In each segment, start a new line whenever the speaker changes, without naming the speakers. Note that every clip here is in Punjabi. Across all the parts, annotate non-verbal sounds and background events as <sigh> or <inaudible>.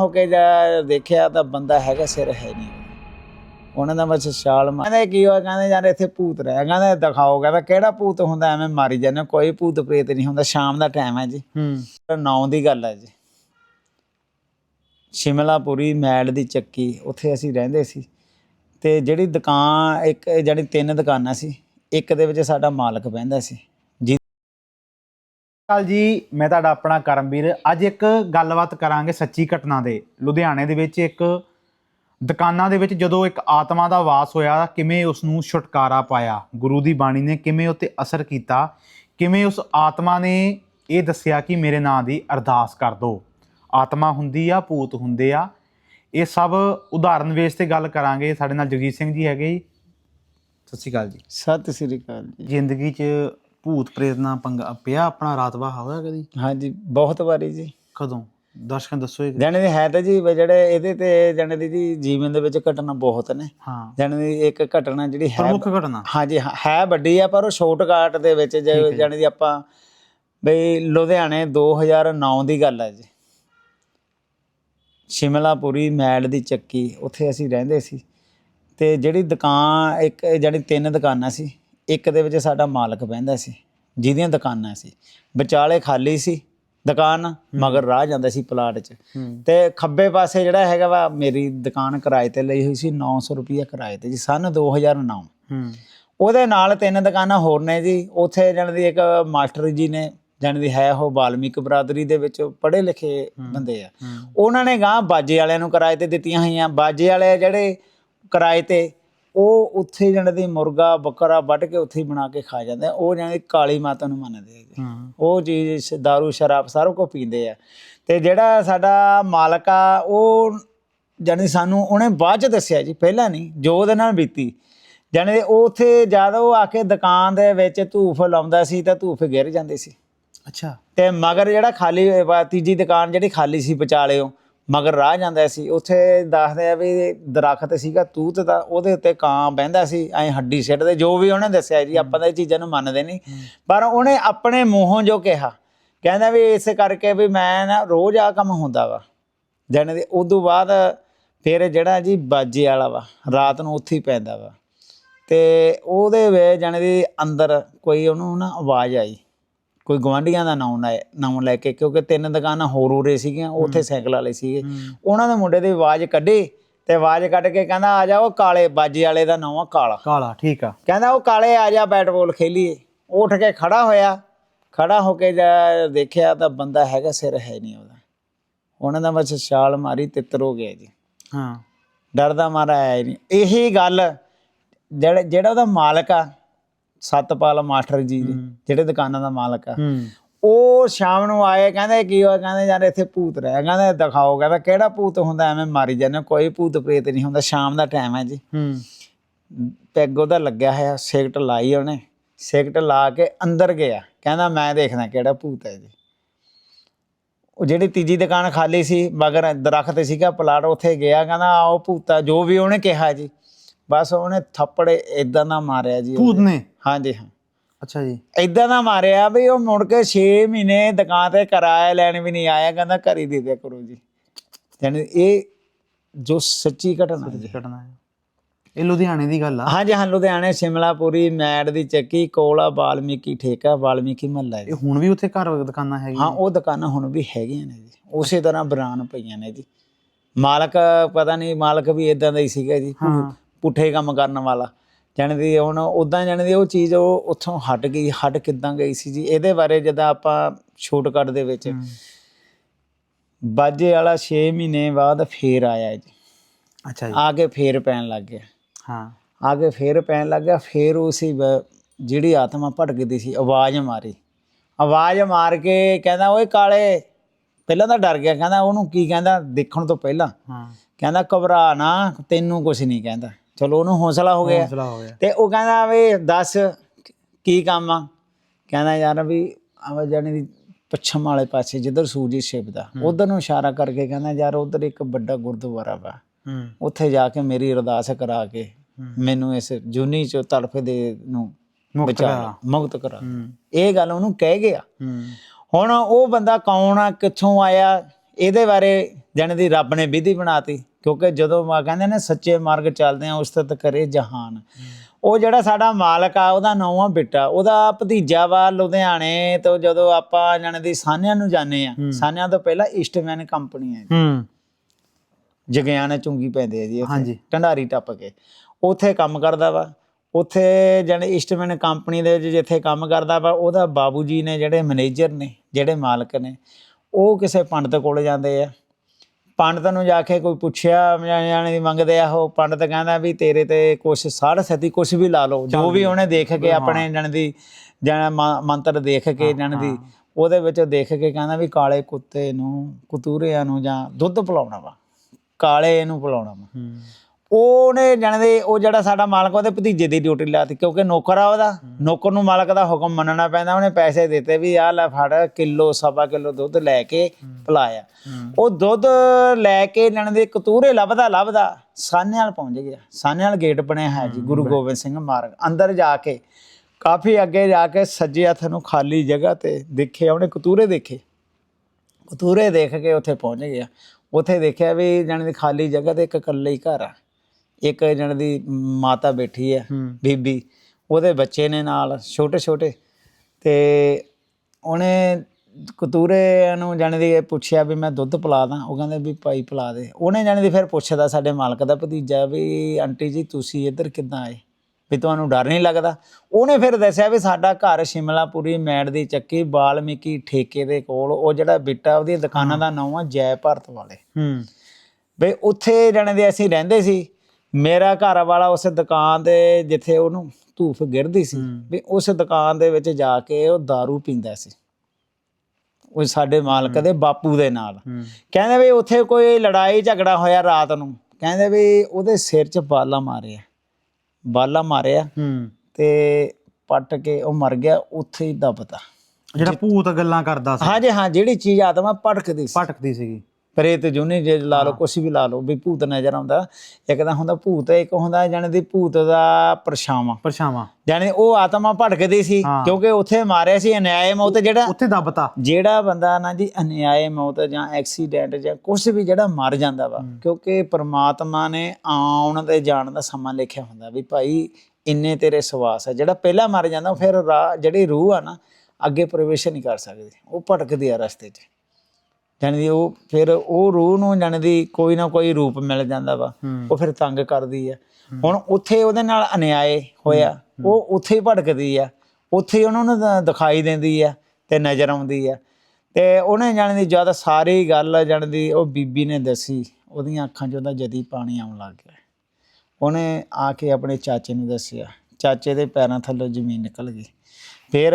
ਹੋ ਕੇ ਜਾ ਦੇਖਿਆ ਤਾਂ ਬੰਦਾ ਹੈਗਾ ਸਿਰ ਹੈ ਨਹੀਂ। ਉਹਨਾਂ ਦਾ ਬਸ ਛਾਲ ਮਾਰ ਕਹਿੰਦੇ ਕੀ ਹੋਇਆ? ਕਹਿੰਦੇ ਯਾਰ ਇੱਥੇ ਭੂਤ ਰਹਿ ਕਹਿੰਦੇ ਦਿਖਾਓ। ਕਹਿੰਦਾ ਕਿਹੜਾ ਭੂਤ ਹੁੰਦਾ? ਐਵੇਂ ਮਾਰੀ ਜਾਂਦੇ ਕੋਈ ਭੂਤ ਪ੍ਰੇਤ ਨਹੀਂ ਹੁੰਦਾ। ਸ਼ਾਮ ਦਾ ਟਾਈਮ ਹੈ ਜੀ।
ਹੂੰ।
ਨੌ ਦੀ ਗੱਲ ਹੈ ਜੀ। ਸ਼ਿਮਲਾਪੁਰੀ ਮੈਲ ਦੀ ਚੱਕੀ ਉੱਥੇ ਅਸੀਂ ਰਹਿੰਦੇ ਸੀ। ਤੇ ਜਿਹੜੀ ਦੁਕਾਨ ਇੱਕ ਜਿਹੜੀ ਤਿੰਨ ਦੁਕਾਨਾਂ ਸੀ ਇੱਕ ਦੇ ਵਿੱਚ ਸਾਡਾ ਮਾਲਕ ਬਹਿੰਦਾ ਸੀ।
ਕਾਲ ਜੀ ਮੈਂ ਤੁਹਾਡਾ ਆਪਣਾ ਕਰਮਵੀਰ। ਅੱਜ ਇੱਕ ਗੱਲਬਾਤ ਕਰਾਂਗੇ ਸੱਚੀ ਘਟਨਾ ਦੇ। ਲੁਧਿਆਣੇ ਦੇ ਵਿੱਚ ਇੱਕ ਦੁਕਾਨਾਂ ਦੇ ਵਿੱਚ ਜਦੋਂ ਇੱਕ ਆਤਮਾ ਦਾ ਵਾਸ ਹੋਇਆ ਕਿਵੇਂ ਉਸ ਨੂੰ ਛੁਟਕਾਰਾ ਪਾਇਆ? ਗੁਰੂ ਦੀ ਬਾਣੀ ਨੇ ਕਿਵੇਂ ਉੱਤੇ ਅਸਰ ਕੀਤਾ? ਕਿਵੇਂ ਉਸ ਆਤਮਾ ਨੇ ਇਹ ਦੱਸਿਆ ਕਿ ਮੇਰੇ ਨਾਂ ਦੀ ਅਰਦਾਸ ਕਰ ਦਿਓ ਆਤਮਾ ਹੁੰਦੀ ਆ ਭੂਤ ਹੁੰਦੇ ਆ। ਇਹ ਸਭ ਉਦਾਹਰਨ ਵੇਸ ਤੇ ਗੱਲ ਕਰਾਂਗੇ। ਸਾਡੇ ਨਾਲ ਜਗਜੀਤ ਸਿੰਘ ਜੀ ਹੈਗੇ ਜੀ। ਸਤਿ ਸ਼੍ਰੀ ਅਕਾਲ ਜੀ।
ਸਤਿ ਸ੍ਰੀ ਅਕਾਲ ਜੀ।
ਜ਼ਿੰਦਗੀ 'ਚ ਭੂਤ ਪ੍ਰੇਤ ਨਾਲ ਪੰਗਾ ਪਿਆ ਆਪਣਾ ਰਾਤ ਵਾਹ ਹੋਇਆ ਕਦੀ?
ਹਾਂਜੀ ਬਹੁਤ ਵਾਰੀ ਜੀ।
ਕਦੋਂ? ਦਰਸ਼ਕਾਂ ਦੱਸੋ ਇਹ
ਜਾਣੇ ਦੀ ਹੈ ਤਾਂ ਜੀ ਵੀ ਜਿਹੜੇ ਇਹਦੇ ਤੇ ਜਾਣੇ ਦੀ ਜੀ ਜੀਵਨ ਦੇ ਵਿੱਚ ਘਟਨਾ ਬਹੁਤ ਨੇ।
ਹਾਂ।
ਜਾਣੇ ਦੀ ਇੱਕ ਘਟਨਾ ਜਿਹੜੀ ਹੈ
ਪ੍ਰਮੁੱਖ ਘਟਨਾ।
ਹਾਂਜੀ ਹਾਂ, ਵੱਡੀ ਆ ਪਰ ਉਹ ਸ਼ਾਰਟਕਟ ਦੇ ਵਿੱਚ ਜੇ ਜਾਣੇ ਦੀ ਆਪਾਂ ਬਈ ਲੁਧਿਆਣੇ 2009 ਦੀ ਗੱਲ ਹੈ ਜੀ। ਸ਼ਿਮਲਾਪੁਰੀ ਮੈਲ ਦੀ ਚੱਕੀ ਉੱਥੇ ਅਸੀਂ ਰਹਿੰਦੇ ਸੀ। ਤੇ ਜਿਹੜੀ ਦੁਕਾਨ ਇੱਕ ਜਿਹੜੀ ਤਿੰਨ ਦੁਕਾਨਾਂ ਸੀ। ਇੱਕ ਦੇ ਵਿੱਚ ਸਾਡਾ ਮਾਲਕ ਬਹਿੰਦਾ ਸੀ ਜਿਹਦੀਆਂ ਦੁਕਾਨਾਂ ਸੀ। ਵਿਚਾਲੇ ਖਾਲੀ ਸੀ ਦੁਕਾਨ ਮਗਰ ਰਾਹ ਜਾਂਦਾ ਸੀ ਪਲਾਟ 'ਚ। ਤੇ ਖੱਬੇ ਪਾਸੇ ਜਿਹੜਾ ਹੈਗਾ ਵਾ ਮੇਰੀ ਦੁਕਾਨ ਕਿਰਾਏ ਤੇ ਲਈ ਹੋਈ ਸੀ 900 ਰੁਪਏ ਕਿਰਾਏ ਤੇ ਜੀ ਸਨ 2009
ਹੂੰ।
ਉਹਦੇ ਨਾਲ ਤਿੰਨ ਦੁਕਾਨਾਂ ਹੋਰ ਨੇ ਜੀ ਉੱਥੇ ਜਾਣ ਦੀ ਇੱਕ ਮਾਸਟਰ ਜੀ ਨੇ ਜਾਣ ਦੀ ਹੈ ਉਹ ਬਾਲਮੀਕ ਬਰਾਦਰੀ ਦੇ ਵਿੱਚ ਪੜ੍ਹੇ ਲਿਖੇ ਬੰਦੇ ਆ। ਉਹਨਾਂ ਨੇ ਗਾਂ ਬਾਜੇ ਵਾਲਿਆਂ ਨੂੰ ਕਿਰਾਏ ਤੇ ਦਿੱਤੀਆਂ ਹੋਈਆਂ। ਬਾਜੇ ਵਾਲੇ ਜਿਹੜੇ ਕਿਰਾਏ ਤੇ ਉਹ ਉੱਥੇ ਜਾਣ ਦੀ ਮੁਰਗਾ ਬੱਕਰਾ ਵੱਢ ਕੇ ਉੱਥੇ ਬਣਾ ਕੇ ਖਾ ਜਾਂਦੇ ਆ। ਉਹ ਜਾਣ ਕਾਲੀ ਮਾਤਾ ਨੂੰ ਮੰਨਦੇ ਆ ਜੀ
ਹੂੰ।
ਉਹ ਚੀਜ਼ ਦਾਰੂ ਸ਼ਰਾਬ ਸਾਰਾ ਕੁਝ ਪੀਂਦੇ ਆ। ਤੇ ਜਿਹੜਾ ਸਾਡਾ ਮਾਲਕ ਆ ਉਹ ਜਾਣੀ ਸਾਨੂੰ ਉਹਨੇ ਬਾਅਦ ਚ ਦੱਸਿਆ ਜੀ ਪਹਿਲਾਂ ਨਹੀਂ ਜੋ ਉਹਦੇ ਨਾਲ ਬੀਤੀ। ਜਾਣੀ ਉਹ ਉੱਥੇ ਜਦ ਉਹ ਆ ਕੇ ਦੁਕਾਨ ਦੇ ਵਿੱਚ ਧੂਫ ਲਾਉਂਦਾ ਸੀ ਤਾਂ ਧੂਫ ਗਿਰ ਜਾਂਦੇ ਸੀ।
ਅੱਛਾ।
ਤੇ ਮਗਰ ਜਿਹੜਾ ਖਾਲੀ ਤੀਜੀ ਦੁਕਾਨ ਜਿਹੜੀ ਖਾਲੀ ਸੀ ਵਿਚਾਲਿਓ ਮਗਰ ਰਾਹ ਜਾਂਦਾ ਸੀ ਉੱਥੇ ਦੱਸਦੇ ਆ ਵੀ ਦਰਖਤ ਸੀਗਾ ਤੂਤ ਦਾ ਉਹਦੇ ਉੱਤੇ ਕਾਂ ਬਹਿੰਦਾ ਸੀ ਐ ਹੱਡੀ ਸਿੱਟਦੇ ਜੋ ਵੀ ਉਹਨੇ ਦੱਸਿਆ ਜੀ ਆਪਾਂ ਤਾਂ ਇਹ ਚੀਜ਼ਾਂ ਨੂੰ ਮੰਨਦੇ ਨਹੀਂ। ਪਰ ਉਹਨੇ ਆਪਣੇ ਮੂੰਹੋਂ ਜੋ ਕਿਹਾ ਕਹਿੰਦਾ ਵੀ ਇਸ ਕਰਕੇ ਵੀ ਮੈਂ ਨਾ ਰੋਜ਼ ਆ ਕੰਮ ਹੁੰਦਾ ਵਾ। ਜਾਣੇ ਦੇ ਉਦੋਂ ਬਾਅਦ ਫਿਰ ਜਿਹੜਾ ਜੀ ਬਾਜੇ ਵਾਲਾ ਵਾ ਰਾਤ ਨੂੰ ਉੱਥੇ ਹੀ ਪੈਂਦਾ ਵਾ। ਤੇ ਉਹਦੇ ਵਿੱਚ ਜਾਣੇ ਦੀ ਅੰਦਰ ਕੋਈ ਉਹਨੂੰ ਨਾ ਆਵਾਜ਼ ਆਈ। ਕੋਈ ਗਵਾਂਢੀਆਂ ਦਾ ਨਾਮ ਲੈ ਨਾਮ ਲੈ ਕੇ ਕਿਉਂਕਿ ਤਿੰਨ ਦੁਕਾਨਾਂ ਹੋਰ ਉਰੇ ਸੀਗੀਆਂ ਉੱਥੇ ਸਾਈਕਲ ਵਾਲੇ ਸੀਗੇ। ਉਹਨਾਂ ਦੇ ਮੁੰਡੇ ਦੀ ਆਵਾਜ਼ ਕੱਢੀ ਤੇ ਆਵਾਜ਼ ਕੱਢ ਕੇ ਕਹਿੰਦਾ ਆ ਜਾ ਉਹ ਕਾਲੇ ਬਾਜੇ ਵਾਲੇ ਦਾ ਨਾਮ ਆ ਕਾਲਾ।
ਕਾਲਾ ਠੀਕ ਆ।
ਕਹਿੰਦਾ ਉਹ ਕਾਲੇ ਆ ਜਾ ਬੈਟ ਬਾਲ ਖੇਲੀਏ ਉੱਠ ਕੇ ਖੜਾ ਹੋਇਆ ਖੜਾ ਹੋ ਕੇ ਜਾ ਦੇਖਿਆ ਤਾਂ ਬੰਦਾ ਹੈਗਾ ਸਿਰ ਹੈ ਨਹੀਂ ਉਹਦਾ। ਉਹਨਾਂ ਦਾ ਬਸ ਛਾਲ ਮਾਰੀ ਤਿੱਤਰ ਹੋ ਗਿਆ ਜੀ।
ਹਾਂ।
ਡਰਦਾ ਮਾਰਾ ਆਇਆ ਹੀ ਨਹੀਂ। ਇਹੀ ਗੱਲ ਜਿਹੜਾ ਉਹਦਾ ਮਾਲਕ ਆ ਸਤਪਾਲ ਮਾਸਟਰ ਜੀ ਜਿਹੜੇ ਦੁਕਾਨਾਂ ਦਾ ਮਾਲਕ ਆ। ਉਹ ਸ਼ਾਮ ਨੂੰ ਆਏ ਕਹਿੰਦੇ ਕੀ ਹੋਇਆ? ਕਹਿੰਦੇ ਯਾਰ ਇੱਥੇ ਭੂਤ ਰਹਿ ਕਹਿੰਦੇ ਦਿਖਾਓ ਕਹਿੰਦਾ ਕਿਹੜਾ ਭੂਤ ਹੁੰਦਾ? ਐਵੇਂ ਮਾਰੀ ਜਾਂਦੇ ਕੋਈ ਭੂਤ ਪ੍ਰੇਤ ਨਹੀਂ ਹੁੰਦਾ ਸ਼ਾਮ ਦਾ ਟਾਈਮ ਹੈ ਜੀ।
ਹੂੰ।
ਪੈਗ ਉਹਦਾ ਲੱਗਿਆ ਹੋਇਆ ਸਿਗਰਟ ਲਾਈ ਉਹਨੇ। ਸਿਗਰਟ ਲਾ ਕੇ ਅੰਦਰ ਗਿਆ। ਕਹਿੰਦਾ ਮੈਂ ਦੇਖਦਾ ਕਿਹੜਾ ਭੂਤ ਹੈ ਜੀ। ਉਹ ਜਿਹੜੀ ਤੀਜੀ ਦੁਕਾਨ ਖਾਲੀ ਸੀ ਮਗਰ ਦਰਖਤ ਸੀਗਾ ਪਲਾਟ ਉੱਥੇ ਗਿਆ। ਕਹਿੰਦਾ ਆਓ ਭੂਤਾ ਜੋ ਵੀ ਉਹਨੇ ਕਿਹਾ ਜੀ। ਬਸ ਉਹਨੇ ਥੱਪੜ ਇਦਾਂ ਦਾ ਮਾਰਿਆ ਜੀ
ਭੂਤ ਨੇ?
ਹਾਂਜੀ। ਹਾਂ
ਅੱਛਾ ਜੀ।
ਇਦਾਂ ਦਾ ਮਾਰਿਆ ਵੀ ਉਹ ਮੁੜ ਕੇ 6 ਮਹੀਨੇ ਦੁਕਾਨ ਤੇ ਕਿਰਾਇਆ ਲੈਣ ਵੀ ਨਹੀਂ ਆਇਆ ਕਹਿੰਦਾ ਘਰ ਦੇ ਦਿਆ ਕਰੋ ਜੀ। ਯਾਨੀ ਇਹ ਜੋ ਸੱਚੀ ਘਟਨਾ ਜੀ
ਘਟਨਾ ਹੈ। ਇਹ ਲੁਧਿਆਣੇ ਦੀ ਗੱਲ ਆ।
ਹਾਂਜੀ ਹਾਂ ਲੁਧਿਆਣੇ ਸ਼ਿਮਲਾਪੁਰੀ ਮੈਡ ਦੀ ਚੱਕੀ ਕੋਲਾ ਵਾਲਮੀਕੀ ਠੇਕਾ ਵਾਲਮੀਕੀ ਮਹੱਲਾ
ਇਹ ਹੁਣ ਵੀ ਉੱਥੇ ਘਰ ਦੁਕਾਨਾਂ ਹੈਗੀਆਂ?
ਹਾਂ ਉਹ ਦੁਕਾਨਾਂ ਹੁਣ ਵੀ ਹੈਗੀਆਂ ਨੇ ਜੀ। ਉਸੇ ਤਰ੍ਹਾਂ ਬਰਾਨ ਪਈਆਂ ਨੇ ਜੀ। ਮਾਲਕ ਪਤਾ ਨਹੀਂ ਮਾਲਕ ਵੀ ਇਦਾਂ ਦਾ ਹੀ ਸੀਗਾ ਜੀ। ਪੁੱਠੇ ਕੰਮ ਕਰਨ ਵਾਲਾ। ਜਾਣਦੀ ਹੁਣ ਉਦਾਂ ਜਾਣਦੀ ਉਹ ਚੀਜ਼ ਉਹ ਉੱਥੋਂ ਹਟ ਗਈ ਹਟ ਕਿੱਦਾਂ ਗਈ ਸੀ ਜੀ? ਇਹਦੇ ਬਾਰੇ ਜਦੋਂ ਆਪਾਂ ਸ਼ੋਰਟਕਟ ਦੇ ਵਿੱਚ। ਬਾਜੇ ਵਾਲਾ 6 ਮਹੀਨੇ ਬਾਅਦ ਫੇਰ ਆਇਆ ਜੀ।
ਅੱਛਾ ਜੀ।
ਆ ਕੇ ਫੇਰ ਪੈਣ ਲੱਗ ਗਿਆ।
ਹਾਂ।
ਆ ਕੇ ਫੇਰ ਪੈਣ ਲੱਗਾ ਫੇਰ ਉਸੇ ਜਿਹੜੀ ਆਤਮਾ ਭਟਕਦੀ ਸੀ ਆਵਾਜ਼ ਮਾਰੀ। ਆਵਾਜ਼ ਮਾਰ ਕੇ ਕਹਿੰਦਾ ਓਏ ਕਾਲੇ ਪਹਿਲਾਂ ਤਾਂ ਡਰ ਗਿਆ ਕਹਿੰਦਾ ਉਹਨੂੰ ਕੀ ਕਹਿੰਦਾ ਦੇਖਣ ਤੋਂ ਪਹਿਲਾਂ?
ਹਾਂ।
ਕਹਿੰਦਾ ਘਬਰਾ ਨਾ ਤੈਨੂੰ ਕੁਝ ਨਹੀਂ ਕਹਿੰਦਾ। ਚਲੋ ਉਹਨੂੰ ਹੌਸਲਾ ਹੋ ਗਿਆ।
ਹੌਸਲਾ ਹੋ ਗਿਆ।
ਤੇ ਉਹ ਕਹਿੰਦਾ ਵੀ ਦੱਸ ਕੀ ਕੰਮ ਆ? ਕਹਿੰਦਾ ਯਾਰ ਵੀ ਆਵਾ ਜਾਣੀ ਦੀ ਪੱਛਮ ਵਾਲੇ ਪਾਸੇ ਜਿੱਧਰ ਸੂਰਜ ਛਿਪਦਾ। ਉਧਰ ਨੂੰ ਇਸ਼ਾਰਾ ਕਰਕੇ ਕਹਿੰਦਾ ਯਾਰ ਉਧਰ ਇੱਕ ਵੱਡਾ ਗੁਰਦੁਆਰਾ ਵਾ। ਉੱਥੇ ਜਾ ਕੇ ਮੇਰੀ ਅਰਦਾਸ ਕਰਾ ਕੇ ਮੈਨੂੰ ਇਸ ਜੂਨੀ ਚੋਂ ਤੜਫ ਦੇ ਨੂੰ
ਮੁਕਤ
ਬਚਾ
ਕਰਾ।
ਮੁਕਤ ਕਰਾ। ਇਹ ਗੱਲ ਉਹਨੂੰ ਕਹਿ ਗਿਆ। ਹੁਣ ਉਹ ਬੰਦਾ ਕੌਣ ਆ ਕਿੱਥੋਂ ਆਇਆ ਇਹਦੇ ਬਾਰੇ ਜਾਣੀ ਦੀ ਰੱਬ ਨੇ ਵਿਧੀ ਬਣਾਤੀ। ਕਿਉਂਕਿ ਜਦੋਂ ਮਾ ਕਹਿੰਦੇ ਨੇ ਸੱਚੇ ਮਾਰਗ ਚੱਲਦੇ ਆ ਉਸਤਤ ਕਰੇ ਜਹਾਨ। ਉਹ ਜਿਹੜਾ ਸਾਡਾ ਮਾਲਕ ਆ ਉਹਦਾ ਨਾਮ ਆ ਬਿੱਟਾ। ਉਹਦਾ ਭਤੀਜਾ ਵਾ ਲੁਧਿਆਣੇ ਤੋਂ ਜਦੋਂ ਆਪਾਂ ਜਾਣੀ ਦੀ ਸਾਨਿਆਂ ਨੂੰ ਜਾਂਦੇ ਆ। ਸਾਨਿਆਂ ਤੋਂ ਪਹਿਲਾਂ ਈਸਟਮੈਨ ਕੰਪਨੀ ਹੈ
ਹੂੰ।
ਜਗਿਆਣਾ ਚੁੰਗੀ ਪੈਂਦੇ ਆ ਜੀ
ਹਾਂਜੀ।
ਢੰਡਾਰੀ ਟੱਪ ਕੇ। ਉੱਥੇ ਕੰਮ ਕਰਦਾ ਵਾ। ਉੱਥੇ ਜਾਣੀ ਈਸਟਮੈਨ ਕੰਪਨੀ ਦੇ ਵਿੱਚ ਜਿੱਥੇ ਕੰਮ ਕਰਦਾ ਵਾ ਉਹਦਾ ਬਾਬੂ ਜੀ ਨੇ ਜਿਹੜੇ ਮੈਨੇਜਰ ਨੇ ਜਿਹੜੇ ਮਾਲਕ ਨੇ ਉਹ ਕਿਸੇ ਪੰਡਤ ਕੋਲ ਜਾਂਦੇ ਆ। ਪੰਡਤ ਨੂੰ ਜਾ ਕੇ ਕੋਈ ਪੁੱਛਿਆ ਜਾਣੇ ਦੀ ਮੰਗਦੇ ਆ ਉਹ ਪੰਡਤ ਕਹਿੰਦਾ ਵੀ ਤੇਰੇ ਤੇ ਕੁਛ ਸਾੜ ਸਤੀ ਕੁਛ ਵੀ ਲਾ ਲਓ ਜੋ ਵੀ ਉਹਨੇ ਦੇਖ ਕੇ ਆਪਣੇ ਜਾਣੇ ਦੀ ਜਾਣੇ ਮੰਤਰ ਦੇਖ ਕੇ ਜਾਣੇ ਦੀ ਉਹਦੇ ਵਿੱਚ ਦੇਖ ਕੇ ਕਹਿੰਦਾ ਵੀ ਕਾਲੇ ਕੁੱਤੇ ਨੂੰ ਕਤੂਰਿਆਂ ਨੂੰ ਜਾਂ ਦੁੱਧ ਪਿਲਾਉਣਾ ਵਾ ਕਾਲੇ ਨੂੰ ਪਿਲਾਉਣਾ ਵਾ।
ਹੂੰ।
ਉਹਨੇ ਜਾਣਦੇ ਉਹ ਜਿਹੜਾ ਸਾਡਾ ਮਾਲਕ ਉਹਦੇ ਭਤੀਜੇ ਦੀ ਡਿਊਟੀ ਲਾਤੀ ਕਿਉਂਕਿ ਨੌਕਰ ਆ ਉਹਦਾ। ਨੌਕਰ ਨੂੰ ਮਾਲਕ ਦਾ ਹੁਕਮ ਮੰਨਣਾ ਪੈਂਦਾ ਉਹਨੇ ਪੈਸੇ ਦਿੱਤੇ ਵੀ ਆਹ ਲੈ ਫੜ ਕਿਲੋ ਸਵਾ ਕਿਲੋ ਦੁੱਧ ਲੈ ਕੇ ਪਿਲਾਇਆ। ਉਹ ਦੁੱਧ ਲੈ ਕੇ ਜਾਣਦੇ ਕਤੂਰੇ ਲੱਭਦਾ ਲੱਭਦਾ ਸਾਨੇਵਾਲ ਪਹੁੰਚ ਗਿਆ। ਸਾਨੇਵਾਲ ਗੇਟ ਬਣਿਆ ਹੈ ਜੀ ਗੁਰੂ ਗੋਬਿੰਦ ਸਿੰਘ ਮਾਰਗ। ਅੰਦਰ ਜਾ ਕੇ ਕਾਫੀ ਅੱਗੇ ਜਾ ਕੇ ਸੱਜੇ ਹੱਥ ਨੂੰ ਖਾਲੀ ਜਗ੍ਹਾ ਤੇ ਦੇਖੇ ਉਹਨੇ ਕਤੂਰੇ ਦੇਖੇ। ਕਤੂਰੇ ਦੇਖ ਕੇ ਉੱਥੇ ਪਹੁੰਚ ਗਿਆ। ਉੱਥੇ ਦੇਖਿਆ ਵੀ ਜਾਣੀ ਦੀ ਖਾਲੀ ਜਗ੍ਹਾ ਤੇ ਇੱਕ ਇਕੱਲੇ ਹੀ ਘਰ ਆ। ਇੱਕ ਜਾਣੀ ਦੀ ਮਾਤਾ ਬੈਠੀ ਹੈ ਬੀਬੀ। ਉਹਦੇ ਬੱਚੇ ਨੇ ਨਾਲ ਛੋਟੇ ਛੋਟੇ ਤੇ ਉਹਨੇ ਕਤੂਰੇ ਨੂੰ ਜਾਣੀ ਦੀ ਪੁੱਛਿਆ ਵੀ ਮੈਂ ਦੁੱਧ ਪਿਲਾ ਦਾਂ। ਉਹ ਕਹਿੰਦੇ ਵੀ ਭਾਈ ਪਿਲਾ ਦੇ। ਉਹਨੇ ਜਾਣੀ ਦੀ ਫਿਰ ਪੁੱਛਦਾ ਸਾਡੇ ਮਾਲਕ ਦਾ ਭਤੀਜਾ ਵੀ ਆਂਟੀ ਜੀ ਤੁਸੀਂ ਇੱਧਰ ਕਿੱਦਾਂ ਆਏ? ਵੀ ਤੁਹਾਨੂੰ ਡਰ ਨਹੀਂ ਲੱਗਦਾ? ਉਹਨੇ ਫਿਰ ਦੱਸਿਆ ਵੀ ਸਾਡਾ ਘਰ ਸ਼ਿਮਲਾਪੁਰੀ ਮੈੜ ਦੀ ਚੱਕੀ ਬਾਲਮੀਕੀ ਠੇਕੇ ਦੇ ਕੋਲ। ਉਹ ਜਿਹੜਾ ਬਿੱਟਾ ਉਹਦੀ ਦੁਕਾਨਾਂ ਦਾ ਨਾਮ ਆ ਜੈ ਭਾਰਤ ਵਾਲੇ।
ਹੂੰ।
ਬਈ ਉੱਥੇ ਜਾਣੇ ਦੇ ਅਸੀਂ ਰਹਿੰਦੇ ਸੀ। ਮੇਰਾ ਘਰ ਵਾਲਾ ਉਸ ਦੁਕਾਨ ਤੇ ਜਿੱਥੇ ਉਹਨੂੰ ਧੂਫ ਗਿਰਦੀ ਸੀ ਵੀ ਉਸ ਦੁਕਾਨ ਦੇ ਵਿੱਚ ਜਾ ਕੇ ਉਹ दारू ਪੀਂਦਾ ਸੀ। ਉਹ ਸਾਡੇ ਮਾਲਕ ਦੇ ਬਾਪੂ ਦੇ ਨਾਲ। ਕਹਿੰਦੇ ਵੀ ਉੱਥੇ ਕੋਈ ਲੜਾਈ ਝਗੜਾ ਹੋਇਆ ਰਾਤ ਨੂੰ। ਕਹਿੰਦੇ ਵੀ ਉਹਦੇ ਸਿਰ 'ਚ ਬਾਲਾ ਮਾਰਿਆ। ਬਾਲਾ ਮਾਰਿਆ ਤੇ ਪੱਟ ਕੇ ਉਹ ਮਰ ਗਿਆ ਉੱਥੇ ਹੀ ਦਬਤਾ।
ਜਿਹੜਾ ਭੂਤ ਗੱਲਾਂ ਕਰਦਾ ਸੀ।
ਹਾਂਜੀ ਹਾਂ ਜਿਹੜੀ ਚੀਜ਼ ਆਤਮਾ ਭਟਕਦੀ ਸੀ।
ਭਟਕਦੀ ਸੀਗੀ।
ਪ੍ਰੇਤ ਜੁਨੀ ਜੇ ਲਾ ਲਓ ਕੁਛ ਵੀ ਲਾ ਲਓ ਵੀ ਭੂਤ ਨਜ਼ਰ ਆਉਂਦਾ ਇੱਕ ਤਾਂ ਹੁੰਦਾ ਭੂਤ ਇੱਕ ਹੁੰਦਾ ਜਾਣੇ ਦੀ ਭੂਤ ਦਾ ਪਰਛਾਵਾਂ।
ਪਰਛਾਵਾਂ।
ਜਾਣੇ ਉਹ ਆਤਮਾ ਭਟਕਦੀ ਸੀ। ਕਿਉਂਕਿ ਉੱਥੇ ਮਾਰਿਆ ਸੀ ਅਨਿਆਏ ਮੌਤ ਜਿਹੜਾ
ਉੱਥੇ ਦੱਬਤਾ।
ਜਿਹੜਾ ਬੰਦਾ ਨਾ ਜੀ ਅਨਿਆਏ ਮੌਤ ਜਾਂ ਐਕਸੀਡੈਂਟ ਜਾਂ ਕੁਝ ਵੀ ਜਿਹੜਾ ਮਰ ਜਾਂਦਾ ਵਾ ਕਿਉਂਕਿ ਪ੍ਰਮਾਤਮਾ ਨੇ ਆਉਣ ਤੇ ਜਾਣ ਦਾ ਸਮਾਂ ਲਿਖਿਆ ਹੁੰਦਾ ਵੀ ਭਾਈ ਇੰਨੇ ਤੇਰੇ ਸਵਾਸ ਹੈ ਜਿਹੜਾ ਪਹਿਲਾਂ ਮਰ ਜਾਂਦਾ ਫਿਰ ਜਿਹੜੀ ਰੂਹ ਆ ਨਾ ਅੱਗੇ ਪ੍ਰਵੇਸ਼ ਨਹੀਂ ਕਰ ਸਕਦੀ। ਉਹ ਭਟਕਦੀ ਆ ਰਸਤੇ 'ਚ। ਜਾਣੀ ਉਹ ਫਿਰ ਉਹ ਰੂਹ ਨੂੰ ਜਾਣੀ ਦੀ ਕੋਈ ਨਾ ਕੋਈ ਰੂਪ ਮਿਲ ਜਾਂਦਾ ਵਾ ਉਹ ਫਿਰ ਤੰਗ ਕਰਦੀ ਆ। ਹੁਣ ਉੱਥੇ ਉਹਦੇ ਨਾਲ ਅਨਿਆਏ ਹੋਇਆ ਉਹ ਉੱਥੇ ਹੀ ਭਟਕਦੀ ਆ ਉੱਥੇ ਉਹਨਾਂ ਨੂੰ ਦਿਖਾਈ ਦਿੰਦੀ ਆ ਤੇ ਨਜ਼ਰ ਆਉਂਦੀ ਆ। ਤੇ ਉਹਨੇ ਜਾਣ ਦੀ ਜਦ ਸਾਰੀ ਗੱਲ ਜਾਣ ਦੀ ਉਹ ਬੀਬੀ ਨੇ ਦੱਸੀ ਉਹਦੀਆਂ ਅੱਖਾਂ 'ਚ ਉਹਦਾ ਜਦੀ ਪਾਣੀ ਆਉਣ ਲੱਗ ਗਿਆ। ਉਹਨੇ ਆ ਕੇ ਆਪਣੇ ਚਾਚੇ ਨੂੰ ਦੱਸਿਆ ਚਾਚੇ ਦੇ ਪੈਰਾਂ ਥੱਲੋਂ ਜ਼ਮੀਨ ਨਿਕਲ ਗਈ। ਫਿਰ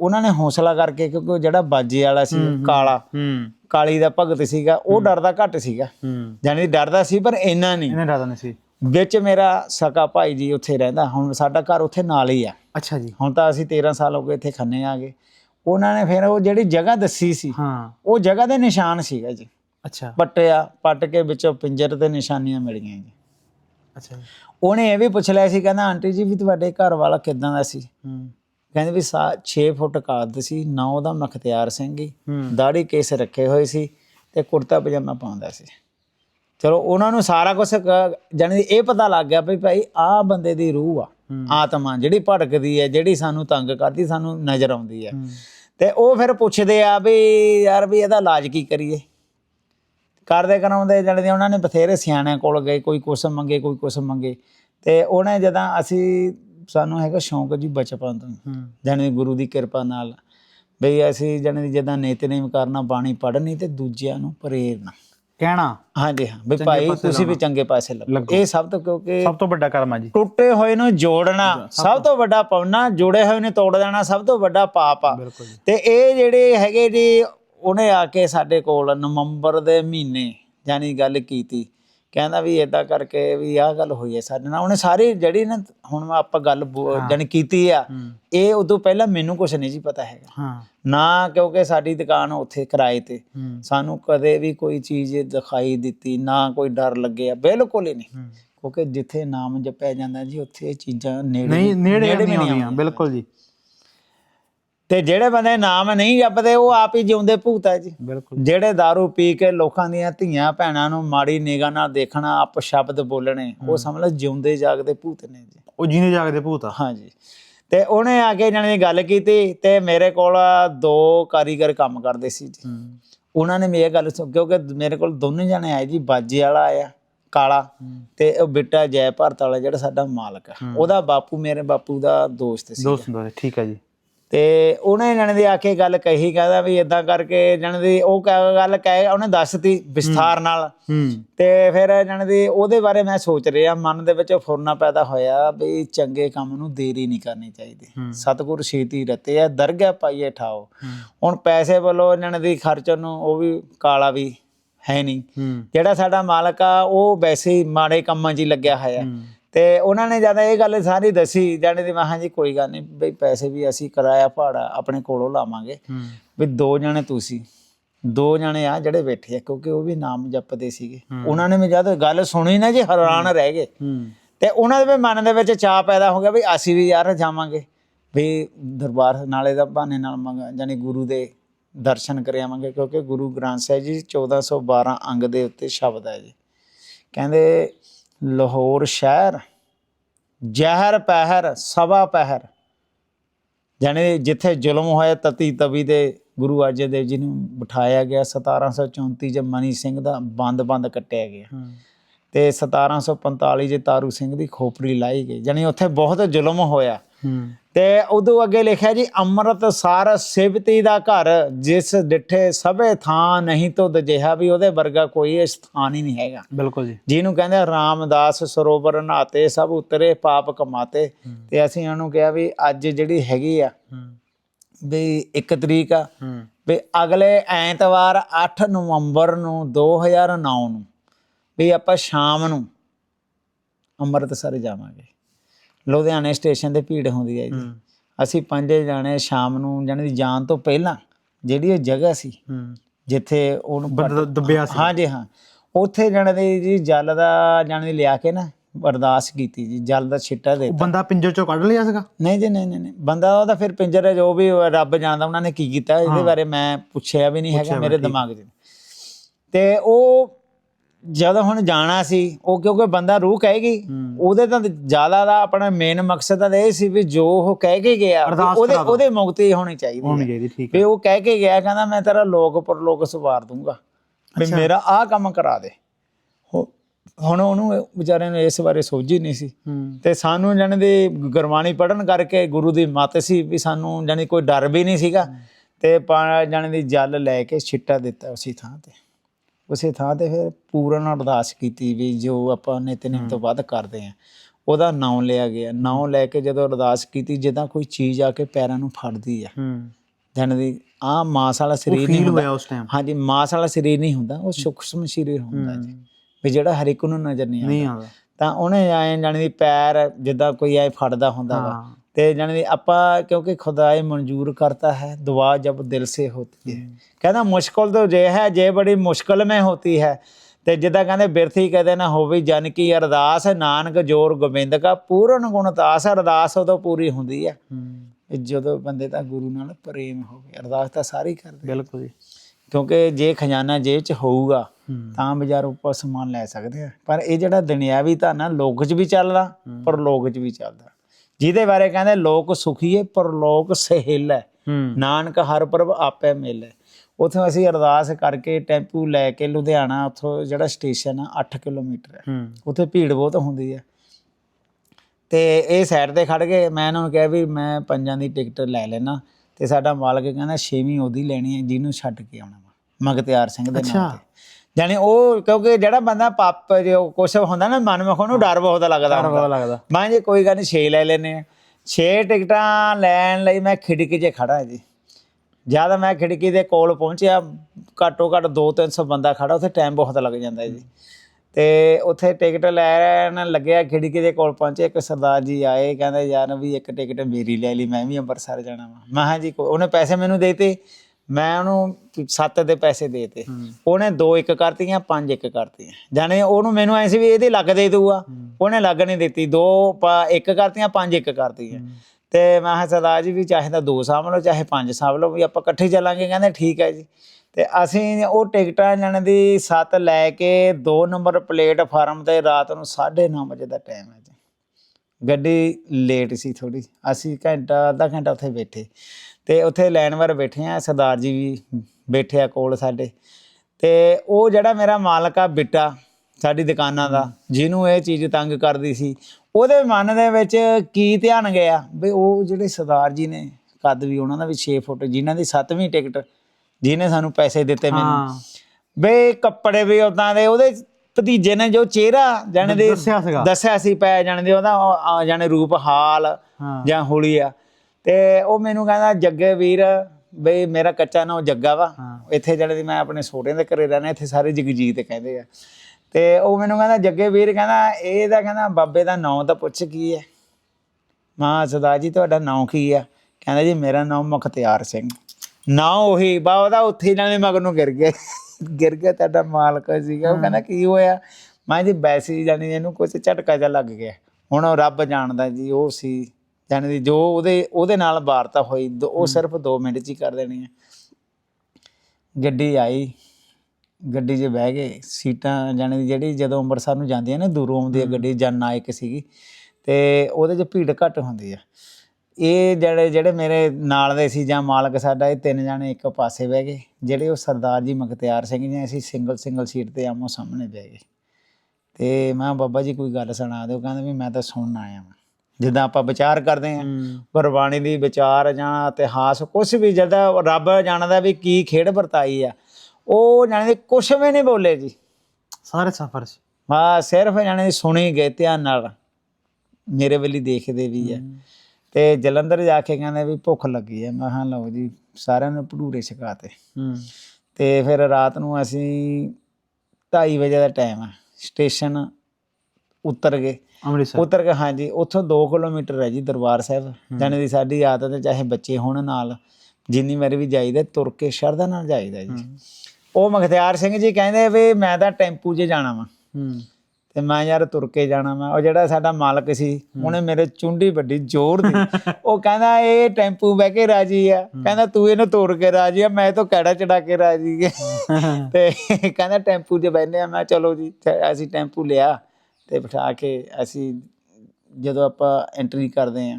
ਉਹਨਾਂ ਨੇ ਹੌਸਲਾ ਕਰਕੇ ਕਿਉਂਕਿ ਜਿਹੜਾ ਬਾਜੇ ਵਾਲਾ ਸੀ ਕਾਲਾ
ਹੂੰ।
ਕਾਲੀ ਦਾ ਭਗਤ ਸੀਗਾ ਉਹ ਡਰਦਾ ਘੱਟ ਸੀਗਾ।
ਹੂੰ।
ਜਾਣੀ ਡਰਦਾ ਸੀ ਪਰ ਇੰਨਾ ਨਹੀਂ।
ਇਹਨੇ ਡਰਦਾ ਨਹੀਂ ਸੀ।
ਵਿੱਚ ਮੇਰਾ ਸਕਾ ਭਾਈ ਜੀ ਉੱਥੇ ਰਹਿੰਦਾ ਹੁਣ ਸਾਡਾ ਘਰ ਉੱਥੇ ਨਾਲ ਹੀ ਆ।
ਅੱਛਾ ਜੀ।
ਹੁਣ ਤਾਂ ਅਸੀਂ 13 ਸਾਲ ਹੋ ਗਏ ਇੱਥੇ ਖੰਨੇ ਆ ਗਏ। ਉਹਨਾਂ ਨੇ ਫਿਰ ਉਹ ਜਿਹੜੀ ਜਗ੍ਹਾ ਦੱਸੀ ਸੀ
ਹਾਂ।
ਉਹ ਜਗ੍ਹਾ ਦੇ ਨਿਸ਼ਾਨ ਸੀਗਾ ਜੀ।
ਅੱਛਾ।
ਪੱਟਿਆ ਪੱਟ ਕੇ ਵਿੱਚੋਂ ਪਿੰਜਰ ਤੇ ਨਿਸ਼ਾਨੀਆਂ ਮਿਲੀਆਂ ਜੀ।
ਅੱਛਾ
ਉਹਨੇ ਇਹ ਵੀ ਪੁੱਛ ਲਿਆ ਸੀ ਕਹਿੰਦਾ ਆਂਟੀ ਜੀ ਵੀ ਤੁਹਾਡੇ ਘਰ ਵਾਲਾ ਕਿਦਾਂ ਦਾ ਸੀ?
ਹੂੰ।
ਕਹਿੰਦੇ ਵੀ 6 ਫੁੱਟ ਕਾਦ ਸੀ ਨਾ ਉਹਦਾ ਮਖਤਿਆਰ ਸਿੰਘ ਹੀ। ਦਾੜੀ ਕੇਸ ਰੱਖੇ ਹੋਏ ਸੀ ਤੇ ਕੁੜਤਾ ਪਜਾਮਾ ਪਾਉਂਦਾ ਸੀ। ਚਲੋ ਉਹਨਾਂ ਨੂੰ ਸਾਰਾ ਕੁਝ ਜਾਣੀ ਇਹ ਪਤਾ ਲੱਗ ਗਿਆ ਵੀ ਭਾਈ ਆਹ ਬੰਦੇ ਦੀ ਰੂਹ ਆ। ਆਤਮਾ ਜਿਹੜੀ ਭਟਕਦੀ ਹੈ ਜਿਹੜੀ ਸਾਨੂੰ ਤੰਗ ਕਰਦੀ ਸਾਨੂੰ ਨਜ਼ਰ ਆਉਂਦੀ ਹੈ। ਤੇ ਉਹ ਫਿਰ ਪੁੱਛਦੇ ਆ ਵੀ ਯਾਰ ਵੀ ਇਹਦਾ ਇਲਾਜ ਕੀ ਕਰੀਏ? ਕਰਦੇ ਕਰਾਉਂਦੇ ਜਾਣੀ ਉਹਨਾਂ ਨੇ ਬਥੇਰੇ ਸਿਆਣਿਆਂ ਕੋਲ ਗਏ ਕੋਈ ਕੁਛ ਮੰਗੇ ਕੋਈ ਕੁਛ ਮੰਗੇ। ਤੇ ਉਹਨੇ ਜਦਾਂ ਅਸੀਂ ਸਾਨੂੰ ਹੈਗਾ ਸ਼ੌਂਕ ਜੀ ਬਚਪਨ ਤੋਂ। ਜਾਣੀ ਗੁਰੂ ਦੀ ਕਿਰਪਾ ਨਾਲ। ਬਈ ਅਸੀਂ ਜਾਣੀ ਜਦਾਂ ਨਿਤਨੇਮ ਕਰਨਾ ਬਾਣੀ ਪੜ੍ਹਨੀ ਤੇ ਦੂਜਿਆਂ ਨੂੰ ਪ੍ਰੇਰਨਾ।
ਕਹਿਣਾ।
ਹਾਂਜੀ ਹਾਂ ਵੀ ਭਾਈ ਤੁਸੀਂ ਵੀ ਚੰਗੇ ਪਾਸੇ ਲੱਗੋ। ਇਹ ਸਭ ਤੋਂ ਕਿਉਂਕਿ
ਸਭ ਤੋਂ ਵੱਡਾ ਕਰਮ ਆ ਜੀ।
ਟੁੱਟੇ ਹੋਏ ਨੂੰ ਜੋੜਨਾ ਸਭ ਤੋਂ ਵੱਡਾ ਪਵਨਾ ਜੁੜੇ ਹੋਏ ਨੂੰ ਤੋੜ ਦੇਣਾ ਸਭ ਤੋਂ ਵੱਡਾ ਪਾਪ ਆ। ਤੇ ਇਹ ਜਿਹੜੇ ਹੈਗੇ ਜੀ ਉਹਨੇ ਆ ਕੇ ਸਾਡੇ ਕੋਲ ਨਵੰਬਰ ਦੇ ਮਹੀਨੇ ਜਾਨੀ ਗੱਲ ਕੀਤੀ। ਕਹਿੰਦਾ ਵੀ ਇਦਾਂ ਕਰਕੇ ਵੀ ਆਹ ਗੱਲ ਹੋਈ ਹੈ ਸਾਡੇ ਨਾਲ। ਉਹਨੇ ਸਾਰੀ ਜਿਹੜੀ ਨਾ ਹੁਣ ਆਪਾਂ ਗੱਲ ਜਾਨੀ ਕੀਤੀ ਆ ਇਹ ਉਦੋਂ ਪਹਿਲਾਂ ਮੈਨੂੰ ਕੁਝ ਨਹੀਂ ਜੀ ਪਤਾ ਹੈਗਾ।
ਹਾਂ।
ਨਾ ਕਿਉਂਕਿ ਸਾਡੀ ਦੁਕਾਨ ਉੱਥੇ ਕਿਰਾਏ ਤੇ। ਸਾਨੂੰ ਕਦੇ ਵੀ ਕੋਈ ਚੀਜ਼ ਦਿਖਾਈ ਦਿੱਤੀ ਨਾ ਕੋਈ ਡਰ ਲੱਗਿਆ ਬਿਲਕੁਲ ਹੀ ਨਹੀਂ। ਕਿਉਂਕਿ ਜਿੱਥੇ ਨਾਮ ਜਪਿਆ ਜਾਂਦਾ ਜੀ ਉੱਥੇ ਇਹ ਚੀਜ਼ਾਂ ਨੇੜੇ
ਨਹੀਂ ਨੇੜੇ ਨਹੀਂ ਆਉਂਦੀਆਂ। ਬਿਲਕੁਲ ਜੀ।
ਤੇ ਜਿਹੜੇ ਬੰਦੇ ਨਾਮ ਨਹੀਂ ਜਪਦੇ ਉਹ ਆਪ ਹੀ ਜਿਉਂਦੇ ਭੂਤ ਹੈ ਜੀ।
ਬਿਲਕੁਲ।
ਜਿਹੜੇ दारू ਪੀ ਕੇ ਲੋਕਾਂ ਦੀਆਂ ਧੀਆਂ ਭੈਣਾਂ ਨੂੰ ਮਾੜੀ ਨਿਗਾਹ ਨਾਲ ਦੇਖਣਾ ਅਪ ਸ਼ਬਦ ਬੋਲਣੇ ਉਹ ਸਮਝ ਲਓ ਜਿਉਂਦੇ ਜਾਗਦੇ ਭੂਤ ਨੇ ਜੀ।
ਉਹ ਜਿਹਨੇ ਜਾਗਦੇ ਭੂਤ ਆ।
ਹਾਂਜੀ ਤੇ ਉਹਨੇ ਆ ਕੇ ਜਾਣੀ ਗੱਲ ਕੀਤੀ ਤੇ ਮੇਰੇ ਕੋਲ ਦੋ ਕਾਰੀਗਰ ਕੰਮ ਕਰਦੇ ਸੀ ਜੀ।
ਹੂੰ।
ਉਹਨਾਂ ਨੇ ਇਹ ਗੱਲ ਸੁਣ ਕਿਉਂਕਿ ਮੇਰੇ ਕੋਲ ਦੋਨੇ ਜਣੇ ਆਏ ਜੀ ਬਾਜੇ ਵਾਲਾ ਆਇਆ ਕਾਲਾ ਤੇ ਉਹ ਬਿੱਟਾ ਜੈ ਭਾਰਤ ਵਾਲਾ ਜਿਹੜਾ ਸਾਡਾ ਮਾਲਕ ਹੈ। ਉਹਦਾ ਬਾਪੂ ਮੇਰੇ ਬਾਪੂ ਦਾ ਦੋਸਤ ਸੀ।
ਦੋਸਤ ਦੋਸਤ ਠੀਕ ਹੈ ਜੀ।
ਤੇ ਉਹਨੇ ਜਣੇ ਦੀ ਆ ਕੇ ਗੱਲ ਕਹੀ ਕਹਿੰਦਾ ਵੀ ਇਦਾਂ ਕਰਕੇ ਜਣੇ ਦੀ ਉਹ ਗੱਲ ਕਹਿ ਉਹਨੇ ਦੱਸਤੀ ਵਿਸਥਾਰ ਨਾਲ। ਤੇ ਫਿਰ ਜਣੇ ਦੀ ਉਹਦੇ ਬਾਰੇ ਮੈਂ ਸੋਚ ਰਿਹਾ ਮਨ ਦੇ ਵਿੱਚ ਫੁਰਨਾ ਪੈਦਾ ਹੋਇਆ ਵੀ ਚੰਗੇ ਕੰਮ ਨੂੰ ਦੇਰੀ ਨਹੀਂ ਕਰਨੀ ਚਾਹੀਦੀ। ਸਤਿਗੁਰ ਛੇਤੀ ਰਤੇ ਆ ਦਰਗਾਹ ਪਾਈਏ ਠਾਓ। ਹੁਣ ਪੈਸੇ ਵੱਲੋਂ ਜਣੇ ਦੀ ਖਰਚ ਨੂੰ ਉਹ ਵੀ ਕਾਲਾ ਵੀ ਹੈ ਨਹੀਂ। ਜਿਹੜਾ ਸਾਡਾ ਮਾਲਕ ਆ ਉਹ ਵੈਸੇ ਹੀ ਮਾੜੇ ਕੰਮਾਂ 'ਚ ਹੀ ਲੱਗਿਆ ਹੋਇਆ। ਤੇ ਉਹਨਾਂ ਨੇ ਜਦ ਇਹ ਗੱਲ ਸਾਰੀ ਦੱਸੀ ਜਾਣੇ ਦੀ ਮੈਂ ਜੀ ਕੋਈ ਗੱਲ ਨਹੀਂ ਬਈ ਪੈਸੇ ਵੀ ਅਸੀਂ ਕਿਰਾਇਆ ਭਾੜਾ ਆਪਣੇ ਕੋਲੋਂ ਲਾਵਾਂਗੇ। ਵੀ ਦੋ ਜਣੇ ਤੁਸੀਂ ਦੋ ਜਣੇ ਆ ਜਿਹੜੇ ਬੈਠੇ ਆ ਕਿਉਂਕਿ ਉਹ ਵੀ ਨਾਮ ਜਪਦੇ ਸੀਗੇ। ਉਹਨਾਂ ਨੇ ਵੀ ਜਦ ਗੱਲ ਸੁਣੀ ਨਾ ਜੀ ਹੈਰਾਨ ਰਹਿ ਗਏ। ਤੇ ਉਹਨਾਂ ਦੇ ਮਨ ਦੇ ਵਿੱਚ ਚਾਹ ਪੈਦਾ ਹੋ ਗਿਆ ਵੀ ਅਸੀਂ ਵੀ ਯਾਰ ਜਾਵਾਂਗੇ। ਵੀ ਦਰਬਾਰ ਨਾਲੇ ਦਾ ਬਹਾਨੇ ਨਾਲ ਮੰਗ ਜਾਨੀ ਗੁਰੂ ਦੇ ਦਰਸ਼ਨ ਕਰ ਆਵਾਂਗੇ ਕਿਉਂਕਿ ਗੁਰੂ ਗ੍ਰੰਥ ਸਾਹਿਬ ਜੀ 1412 ਅੰਗ ਦੇ ਉੱਤੇ ਸ਼ਬਦ ਹੈ ਜੀ। ਕਹਿੰਦੇ ਲਾਹੌਰ ਸ਼ਹਿਰ ਜ਼ਹਿਰ ਪਹਿਰ ਸਵਾ ਪਹਿਰ। ਜਾਣੀ ਜਿੱਥੇ ਜ਼ੁਲਮ ਹੋਇਆ ਤਤੀ ਤਵੀ ਦੇ ਗੁਰੂ ਅਰਜਨ ਦੇਵ ਜੀ ਨੂੰ ਬਿਠਾਇਆ ਗਿਆ 1734 ਚ ਮਨੀ ਸਿੰਘ ਦਾ ਬੰਦ ਬੰਦ ਕੱਟਿਆ ਗਿਆ। ਤੇ 1745 ਚ ਤਾਰੂ ਸਿੰਘ ਦੀ ਖੋਪੜੀ ਲਾਈ ਗਈ। ਜਾਣੀ ਉੱਥੇ ਬਹੁਤ ਜ਼ੁਲਮ ਹੋਇਆ। ਤੇ ਉਦੋਂ ਅੱਗੇ ਲਿਖਿਆ ਜੀ ਅੰਮ੍ਰਿਤ ਸਾਰ ਸਿਵਤੀ ਦਾ ਘਰ ਜਿਸ ਡਿਠੇ ਸਭੇ ਥਾਂ ਨਹੀਂ ਤੋਂ ਦਜਿਹਾ ਵੀ ਉਹਦੇ ਵਰਗਾ ਕੋਈ ਸਥਾਨ ਹੀ ਨਹੀਂ ਹੈਗਾ।
ਬਿਲਕੁਲ ਜੀ।
ਜਿਹਨੂੰ ਕਹਿੰਦੇ ਰਾਮਦਾਸ ਸਰੋਵਰ ਨਹਾਤੇ ਸਭ ਉਤਰੇ ਪਾਪ ਕਮਾਤੇ। ਤੇ ਅਸੀਂ ਉਹਨੂੰ ਕਿਹਾ ਵੀ ਅੱਜ ਜਿਹੜੀ ਹੈਗੀ ਆ ਵੀ ਇੱਕ ਤਰੀਕ ਆ ਵੀ ਅਗਲੇ ਐਤਵਾਰ 8 ਨਵੰਬਰ ਨੂੰ 2009 ਨੂੰ ਵੀ ਆਪਾਂ ਸ਼ਾਮ ਨੂੰ ਅੰਮ੍ਰਿਤਸਰ ਜਾਵਾਂਗੇ। ਲੁਧਿਆਣੇ ਸਟੇਸ਼ਨ ਤੇ ਭੀੜ ਹੁੰਦੀ ਹੈ ਜੀ। ਅਸੀਂ ਪੰਜੇ ਜਾਣੇ ਸ਼ਾਮ ਨੂੰ ਜਾਣੇ ਦੀ ਜਾਣ ਤੋਂ ਪਹਿਲਾਂ ਜਿਹੜੀ ਉਹ ਜਗ੍ਹਾ ਸੀ ਜਿੱਥੇ ਉਹਨੂੰ
ਦੱਬਿਆ ਸੀ।
ਹਾਂ ਜੀ ਹਾਂ। ਉੱਥੇ ਜਾਣੇ ਦੀ ਜੀ ਜਲ ਦਾ ਜਾਣੇ ਦੀ ਲਿਆ ਕੇ ਨਾ ਅਰਦਾਸ ਕੀਤੀ ਜੀ ਜਲ ਦਾ ਛਿੱਟਾ ਦੇ
ਉਹ ਬੰਦਾ ਪਿੰਜਰ ਚੋਂ ਕੱਢ ਲਿਆ ਸੀਗਾ?
ਨਹੀਂ ਜੀ ਨਹੀਂ ਨਹੀਂ ਨਹੀਂ। ਬੰਦਾ ਉਹਦਾ ਫਿਰ ਪਿੰਜਰੇ ਜੋ ਵੀ ਰੱਬ ਜਾਣਦਾ ਉਹਨਾਂ ਨੇ ਕੀ ਕੀਤਾ ਇਹਦੇ ਬਾਰੇ ਮੈਂ ਪੁੱਛਿਆ ਵੀ ਨਹੀਂ ਹੈਗਾ ਮੇਰੇ ਦਿਮਾਗ 'ਚ। ਤੇ ਉਹ ਜਦੋਂ ਹੁਣ ਜਾਣਾ ਸੀ ਉਹ ਕਿਉਂਕਿ ਬੰਦਾ ਰੂਹ ਕਹੇਗੀ ਉਹਦੇ ਤਾਂ ਜ਼ਿਆਦਾ ਦਾ ਆਪਣਾ ਮੇਨ ਮਕਸਦ ਤਾਂ ਇਹ ਸੀ ਵੀ ਜੋ ਉਹ ਕਹਿ ਕੇ ਗਿਆ ਉਹਦੇ। ਉਹਦੇ ਮੁਕਤੀ ਹੋਣੀ ਚਾਹੀਦੀ
ਹੋਣੀ
ਹੈ।
ਚਾਹੀਦੀ ਠੀਕ
ਵੀ ਉਹ ਕਹਿ ਕੇ ਗਿਆ ਕਹਿੰਦਾ ਮੈਂ ਤੇਰਾ ਲੋਕ ਪਰਲੋਕ ਸਵਾਰ ਦੂੰਗਾ। ਵੀ ਮੇਰਾ ਆਹ ਕੰਮ ਕਰਾ ਦੇ। ਹੋ- ਹੁਣ ਉਹਨੂੰ ਵਿਚਾਰੇ ਨੂੰ ਇਸ ਬਾਰੇ ਸੋਝੀ ਹੀ ਨਹੀਂ ਸੀ।
ਹੂੰ।
ਤੇ ਸਾਨੂੰ ਜਾਣੀ ਦੀ ਗੁਰਬਾਣੀ ਪੜਨ ਕਰਕੇ ਗੁਰੂ ਦੀ ਮੱਤ ਸੀ ਵੀ ਸਾਨੂੰ ਜਾਣੀ ਕੋਈ ਡਰ ਵੀ ਨਹੀਂ ਸੀਗਾ। ਤੇ ਜਾਣੀ ਦੀ ਜਲ ਲੈ ਕੇ ਛਿੱਟਾ ਦਿੱਤਾ ਉਸੇ ਥਾਂ ਤੇ। ਉਸੇ ਥਾਂ ਤੇ ਫਿਰ ਪੂਰਨ ਅਰਦਾਸ ਕੀਤੀ ਵੀ ਜੋ ਆਪਾਂ ਨਿਤਨੇਮ ਤੋਂ ਬਾਅਦ ਕਰਦੇ ਆ ਉਹਦਾ ਨਾਮ ਲਿਆ ਗਿਆ। ਨਾਮ ਲੈ ਕੇ ਜਦੋਂ ਅਰਦਾਸ ਕੀਤੀ ਜਿੱਦਾਂ ਕੋਈ ਚੀਜ਼ ਆ ਕੇ ਪੈਰਾਂ ਨੂੰ ਫੜਦੀ ਆ।
ਹੂੰ।
ਜਾਣੀ ਦੀ ਆ ਮਾਸ ਵਾਲਾ ਸਰੀਰ ਨਹੀਂ ਹੁੰਦਾ।
ਉਸ ਟਾਈਮ
ਹਾਂਜੀ ਮਾਸ ਵਾਲਾ ਸਰੀਰ ਨਹੀਂ ਹੁੰਦਾ ਉਹ ਸੂਖਸ਼ਮ ਸਰੀਰ ਹੁੰਦਾ ਜੀ। ਵੀ ਜਿਹੜਾ ਹਰ ਇੱਕ ਨੂੰ ਨਜ਼ਰ ਨਹੀਂ ਆਉਂਦਾ। ਤਾਂ ਉਹਨੇ ਐ ਜਾਣੀ ਦੀ ਪੈਰ ਜਿੱਦਾਂ ਕੋਈ ਐ ਫੜਦਾ ਹੁੰਦਾ ਵਾ ਤੇ ਦੀ ਆਪਾਂ ਕਿਉਂਕਿ ਖੁਦਾਏ ਮਨਜ਼ੂਰ ਕਰਤਾ ਹੈ ਦੁਆ ਜਬ ਦਿਲ ਸੇ ਹੋਤੀ ਹੈ। ਕਹਿੰਦਾ ਮੁਸ਼ਕਲ ਤਾਂ ਜੇ ਹੈ ਜੇ ਬੜੀ ਮੁਸ਼ਕਲ ਮੈਂ ਹੋਤੀ ਹੈ। ਤੇ ਜਿੱਦਾਂ ਕਹਿੰਦੇ ਬਿਰਥੀ ਕਹਦੇ ਨਾ ਹੋਵੇ ਜਨ ਕੀ ਅਰਦਾਸ ਨਾਨਕ ਜੋਰ ਗੋਬਿੰਦ ਕਾ ਪੂਰਨ ਗੁਣ ਤਾਸ ਅਰਦਾਸ ਉਦੋਂ ਪੂਰੀ ਹੁੰਦੀ ਹੈ। ਜਦੋਂ ਬੰਦੇ ਦਾ ਗੁਰੂ ਨਾਲ ਪ੍ਰੇਮ ਹੋਵੇ ਅਰਦਾਸ ਤਾਂ ਸਾਰੇ ਕਰਦੇ
ਬਿਲਕੁਲ ਜੀ।
ਕਿਉਂਕਿ ਜੇ ਖਜ਼ਾਨਾ ਜੇਬ 'ਚ ਹੋਊਗਾ ਤਾਂ ਬਾਜ਼ਾਰੋਂ ਆਪਾਂ ਸਮਾਨ ਲੈ ਸਕਦੇ ਆ ਪਰ ਇਹ ਜਿਹੜਾ ਦੁਨਿਆਵੀ ਧਨ ਆ ਲੋਕ 'ਚ ਵੀ ਚੱਲਦਾ ਪਰ ਲੋਕ 'ਚ ਵੀ ਚੱਲਦਾ। ਜਿਹਦੇ ਬਾਰੇ ਕਹਿੰਦੇ ਲੋਕ ਸੁਖੀਏ ਪਰ ਲੋਕ ਸਹਿਲੇ
ਹੂੰ।
ਨਾਨਕ ਹਰ ਪ੍ਰਭ ਆਪੇ ਮਿਲੇ ਉਥੋਂ ਅਸੀਂ ਅਰਦਾਸ ਕਰਕੇ ਟੈਂਪੂ ਲੈ ਕੇ ਲੁਧਿਆਣਾ ਉਥੋਂ ਜਿਹੜਾ ਸਟੇਸ਼ਨ ਆ 8 ਕਿਲੋਮੀਟਰ ਹੈ। ਉੱਥੇ ਭੀੜ ਬਹੁਤ ਹੁੰਦੀ ਹੈ ਤੇ ਇਹ ਸਾਈਡ ਤੇ ਖੜ ਕੇ ਮੈਂ ਇਹਨਾਂ ਨੂੰ ਕਿਹਾ ਵੀ ਮੈਂ ਪੰਜਾਂ ਦੀ ਟਿਕਟ ਲੈ ਲੈਣਾ ਤੇ ਸਾਡਾ ਮਾਲਕ ਕਹਿੰਦਾ ਛੇਵੀਂ ਉਹਦੀ ਲੈਣੀ ਹੈ ਜਿਹਨੂੰ ਛੱਡ ਕੇ ਆਉਣਾ ਵਾ। ਮਗਤਿਆਰ ਸਿੰਘ ਦੇ ਨਾਮ ਤੇ। ਜਾਨੀ ਉਹ ਕਿਉਂਕਿ ਜਿਹੜਾ ਬੰਦਾ ਪਾਪ ਜੋ ਕੁਛ ਹੁੰਦਾ ਨਾ ਮਨ ਮਖ ਉਹਨੂੰ ਡਰ ਬਹੁਤ ਲੱਗਦਾ
ਪਤਾ
ਹੁੰਦਾ।
ਲੱਗਦਾ।
ਮੈਂ ਜੀ ਕੋਈ ਗੱਲ ਨਹੀਂ 6 ਲੈ ਲੈਨੇ ਆ 6 ਟਿਕਟਾਂ ਲੈਣ ਲਈ ਮੈਂ ਖਿੜਕੀ 'ਚ ਖੜਾ ਜੀ। ਜਦ ਮੈਂ ਖਿੜਕੀ ਦੇ ਕੋਲ ਪਹੁੰਚਿਆ ਘੱਟੋ ਘੱਟ 2-300 ਬੰਦਾ ਖੜਾ ਉੱਥੇ ਟਾਈਮ ਬਹੁਤ ਲੱਗ ਜਾਂਦਾ ਜੀ। ਤੇ ਉੱਥੇ ਟਿਕਟ ਲੈਣ ਲੱਗਿਆ ਖਿੜਕੀ ਦੇ ਕੋਲ ਪਹੁੰਚੇ ਇੱਕ ਸਰਦਾਰ ਜੀ ਆਏ ਕਹਿੰਦੇ ਯਾਰ ਵੀ ਇੱਕ ਟਿਕਟ ਮੇਰੀ ਲੈ ਲਈ ਮੈਂ ਵੀ ਅੰਮ੍ਰਿਤਸਰ ਜਾਣਾ ਵਾ। ਮੈਂ ਹਾਂ ਜੀ ਉਹਨੇ ਪੈਸੇ ਮੈਨੂੰ ਦੇਤੇ। ਮੈਂ ਉਹਨੂੰ ਸੱਤ ਦੇ ਪੈਸੇ ਦੇਤੇ। ਉਹਨੇ ਦੋ ਇੱਕ ਕਰਤੀਆਂ ਪੰਜ ਇੱਕ ਕਰਤੀਆਂ। ਜਾਣੇ ਉਹਨੂੰ ਮੈਨੂੰ ਐ ਸੀ ਵੀ ਇਹਦੇ ਲੱਗ ਦੇ ਦੂਗਾ ਉਹਨੇ ਲੱਗ ਨਹੀਂ ਦਿੱਤੀ। ਦੋ ਪਾ- ਇੱਕ ਕਰਤੀਆਂ ਪੰਜ ਇੱਕ ਕਰਤੀਆਂ। ਤੇ ਮੈਂ ਕਿਹਾ ਸਰਦਾਰ ਜੀ ਵੀ ਚਾਹੇ ਤਾਂ ਦੋ ਸਾਂਭ ਲਓ ਚਾਹੇ ਪੰਜ ਸਾਂਭ ਲਓ ਵੀ ਆਪਾਂ ਇਕੱਠੇ ਚੱਲਾਂਗੇ। ਕਹਿੰਦੇ ਠੀਕ ਹੈ ਜੀ। ਤੇ ਅਸੀਂ ਉਹ ਟਿਕਟਾਂ ਜਾਣ ਦੀ 7 ਲੈ ਕੇ 2 ਨੰਬਰ ਪਲੇਟਫਾਰਮ ਤੇ ਰਾਤ ਨੂੰ 9:30 ਵਜੇ ਦਾ ਟਾਈਮ ਹੈ ਜੀ। ਗੱਡੀ ਲੇਟ ਸੀ ਥੋੜੀ ਅਸੀਂ ਘੰਟਾ ਅੱਧਾ ਘੰਟਾ ਉੱਥੇ ਬੈਠੇ। ਤੇ ਉੱਥੇ ਲਾਈਨ ਵਾਰ ਬੈਠੇ ਆ ਸਰਦਾਰ ਜੀ ਵੀ ਬੈਠੇ ਆ ਕੋਲ ਸਾਡੇ। ਤੇ ਉਹ ਜਿਹੜਾ ਮੇਰਾ ਮਾਲਕ ਆ ਬਿੱਟਾ ਸਾਡੀ ਦੁਕਾਨਾਂ ਦਾ ਜਿਹਨੂੰ ਇਹ ਚੀਜ਼ ਤੰਗ ਕਰਦੀ ਸੀ ਉਹਦੇ ਮਨ ਦੇ ਵਿੱਚ ਕੀ ਧਿਆਨ ਗਿਆ? ਵੀ ਉਹ ਜਿਹੜੇ ਸਰਦਾਰ ਜੀ ਨੇ ਕੱਦ ਵੀ ਉਹਨਾਂ ਦਾ ਵੀ 6 ਫੁੱਟ ਜਿਨ੍ਹਾਂ ਦੀ 7ਵੀਂ ਟਿਕਟ ਜਿਹਨੇ ਸਾਨੂੰ ਪੈਸੇ ਦਿੱਤੇ ਮੈਨੂੰ। ਵੇ ਕੱਪੜੇ ਵੀ ਉਦਾਂ ਦੇ ਉਹਦੇ ਭਤੀਜੇ ਨੇ ਜੋ ਚਿਹਰਾ ਜਾਣੇ ਦੇ
ਦੱਸਿਆ ਸੀਗਾ।
ਦੱਸਿਆ ਸੀ ਪੈ ਜਾਣੇ ਦੇ ਉਹਦਾ ਜਾਣੇ ਰੂਪ ਹਾਲ ਜਾਂ ਹੋਲੀ ਆ। ਤੇ ਉਹ ਮੈਨੂੰ ਕਹਿੰਦਾ ਜੱਗੇ ਵੀਰ ਬਈ ਮੇਰਾ ਕੱਚਾ ਨਾਂ ਜੱਗਾ ਵਾ।
ਹਾਂ।
ਇੱਥੇ ਜਿਹੜੇ ਦੀ ਮੈਂ ਆਪਣੇ ਸੋਹਰਿਆਂ ਦੇ ਘਰੇ ਰਹਿਣਾ ਇੱਥੇ ਸਾਰੇ ਜਗਜੀਤ ਕਹਿੰਦੇ ਆ। ਤੇ ਉਹ ਮੈਨੂੰ ਕਹਿੰਦਾ ਜੱਗੇ ਵੀਰ ਕਹਿੰਦਾ ਇਹਦਾ ਕਹਿੰਦਾ ਬਾਬੇ ਦਾ ਨਾਂ ਤਾਂ ਪੁੱਛ ਕੀ ਹੈ ਮਾਂ ਸਰਦਾਰ ਜੀ ਤੁਹਾਡਾ ਨਾਂ ਕੀ ਆ ਕਹਿੰਦਾ ਜੀ ਮੇਰਾ ਨਾਮ ਮੁਖਤਿਆਰ ਸਿੰਘ। ਨਾਂ ਉਹੀ ਬਾ ਉਹਦਾ ਉੱਥੇ ਨਾਲੇ ਮਗਰ ਨੂੰ ਗਿਰ ਗਿਆ। ਗਿਰ ਗਿਆ ਤੁਹਾਡਾ ਮਾਲਕ ਸੀਗਾ। ਉਹ ਕਹਿੰਦਾ ਕੀ ਹੋਇਆ? ਮੈਂ ਜੀ ਵੈਸੇ ਹੀ ਜਾਨੀ ਇਹਨੂੰ ਕੁਝ ਝਟਕਾ ਜਿਹਾ ਲੱਗ ਗਿਆ। ਹੁਣ ਉਹ ਰੱਬ ਜਾਣਦਾ ਜੀ ਉਹ ਸੀ। ਜਾਨੀ ਦੀ ਜੋ ਉਹਦੇ ਉਹਦੇ ਨਾਲ ਵਾਰਤਾ ਹੋਈ ਦੋ- ਉਹ ਸਿਰਫ 2 ਮਿੰਟ ਚ ਹੀ ਕਰ ਦੇਣੀ ਹੈ। ਗੱਡੀ ਆਈ ਗੱਡੀ 'ਚ ਬਹਿ ਗਏ ਸੀਟਾਂ ਜਾਣੀ ਦੀ ਜਿਹੜੀ ਜਦੋਂ ਅੰਮ੍ਰਿਤਸਰ ਨੂੰ ਜਾਂਦੀਆਂ ਨੇ ਦੂਰੋਂ ਆਉਂਦੀ ਹੈ ਗੱਡੀ ਜਨ ਨਾਇਕ ਸੀਗੀ ਤੇ ਉਹਦੇ 'ਚ ਭੀੜ ਘੱਟ ਹੁੰਦੀ ਆ ਇਹ ਜਿਹੜੇ ਜਿਹੜੇ ਮੇਰੇ ਨਾਲ ਦੇ ਸੀ ਜਾਂ ਮਾਲਕ ਸਾਡਾ ਇਹ ਤਿੰਨ ਜਾਣੇ ਇੱਕ ਪਾਸੇ ਬਹਿ ਗਏ ਜਿਹੜੇ ਉਹ ਸਰਦਾਰ ਜੀ ਮੁਖਤਿਆਰ ਸਿੰਘ ਜੀ ਅਸੀਂ ਸਿੰਗਲ ਸਿੰਗਲ ਸੀਟ ਤੇ ਆਮੋ ਸਾਹਮਣੇ ਬਹਿ ਗਏ। ਤੇ ਮੈਂ ਕਿਹਾ, ਬਾਬਾ ਜੀ ਕੋਈ ਗੱਲ ਸੁਣਾ ਦਿਓ ਕਹਿੰਦੇ ਵੀ ਮੈਂ ਤਾਂ ਸੁਣਨ ਆਇਆ ਵਾਂ। ਜਿੱਦਾਂ ਆਪਾਂ ਵਿਚਾਰ ਕਰਦੇ ਆਂ ਗੁਰਬਾਣੀ ਦੀ ਵਿਚਾਰ ਜਾਂ ਇਤਿਹਾਸ ਕੁਝ ਵੀ ਜਿਹੜਾ ਰੱਬ ਜਾਣਦਾ ਵੀ ਕੀ ਖੇਡ ਵਰਤਾਈ ਆ ਉਹ ਜਾਣੇ ਕੁਝ ਵੀ ਨਹੀਂ ਬੋਲੇ ਜੀ।
ਸਾਰੇ ਸਫ਼ਰ 'ਚ।
ਹਾਂ ਸਿਰਫ ਜਾਣੇ ਸੁਣੀ ਗਏ ਧਿਆਨ ਨਾਲ ਮੇਰੇ ਵੱਲੀ ਦੇਖਦੇ ਵੀ ਆ। ਤੇ ਜਲੰਧਰ ਜਾ ਕੇ ਕਹਿੰਦੇ ਵੀ ਭੁੱਖ ਲੱਗੀ ਆ ਮੈਂ ਹਾਂ ਲਓ ਜੀ ਸਾਰਿਆਂ ਨੂੰ ਭਟੂਰੇ ਛਕਾਤੇ। ਤੇ ਫਿਰ ਰਾਤ ਨੂੰ ਅਸੀਂ 2:30 ਵਜੇ ਦਾ ਟਾਈਮ ਆ ਸਟੇਸ਼ਨ ਉਤਰ ਗਏ।
ਅੰਮ੍ਰਿਤਸਰ।
ਉਤਰ ਕੇ ਹਾਂਜੀ ਉੱਥੋਂ 2 ਕਿਲੋਮੀਟਰ ਹੈ ਜੀ ਦਰਬਾਰ ਸਾਹਿਬ। ਜਾਣੇ ਦੀ ਸਾਡੀ ਆਦਤ ਹੈ ਚਾਹੇ ਬੱਚੇ ਹੋਣ ਨਾਲ ਜਿੰਨੀ ਵਾਰੀ ਵੀ ਜਾਈਦਾ ਤੁਰ ਕੇ ਸ਼ਰਧਾ ਨਾਲ ਜਾਈਦਾ ਜੀ। ਉਹ ਮਖਤਿਆਰ ਸਿੰਘ ਜੀ ਕਹਿੰਦੇ ਵੀ ਮੈਂ ਤਾਂ ਟੈਂਪੂ 'ਚ ਜਾਣਾ ਵਾ। ਤੇ ਮੈਂ ਯਾਰ ਤੁਰ ਕੇ ਜਾਣਾ ਵਾ। ਉਹ ਜਿਹੜਾ ਸਾਡਾ ਮਾਲਕ ਸੀ ਉਹਨੇ ਮੇਰੇ ਚੁੰਡੀ ਵੱਡੀ ਜ਼ੋਰ ਦੀ <laughs> ਉਹ ਕਹਿੰਦਾ ਇਹ ਟੈਂਪੂ ਬਹਿ ਕੇ ਰਾਜੀ ਆ। ਕਹਿੰਦਾ ਤੂੰ ਇਹਨੂੰ ਤੋੜ ਕੇ ਰਾਜੀ ਆ ਮੈਂ ਤਾਂ ਕਿਹੜਾ ਚੜਾ ਕੇ ਰਾਜੀ ਆ। <laughs> ਤੇ ਕਹਿੰਦਾ ਟੈਂਪੂ 'ਚ ਬੈਠਨੇ ਆ। ਮੈਂ ਚਲੋ ਜੀ ਅਸੀਂ ਟੈਂਪੂ ਲਿਆ। ਤੇ ਬਿਠਾ ਕੇ ਅਸੀਂ ਜਦੋਂ ਆਪਾਂ ਐਂਟਰੀ ਕਰਦੇ ਆ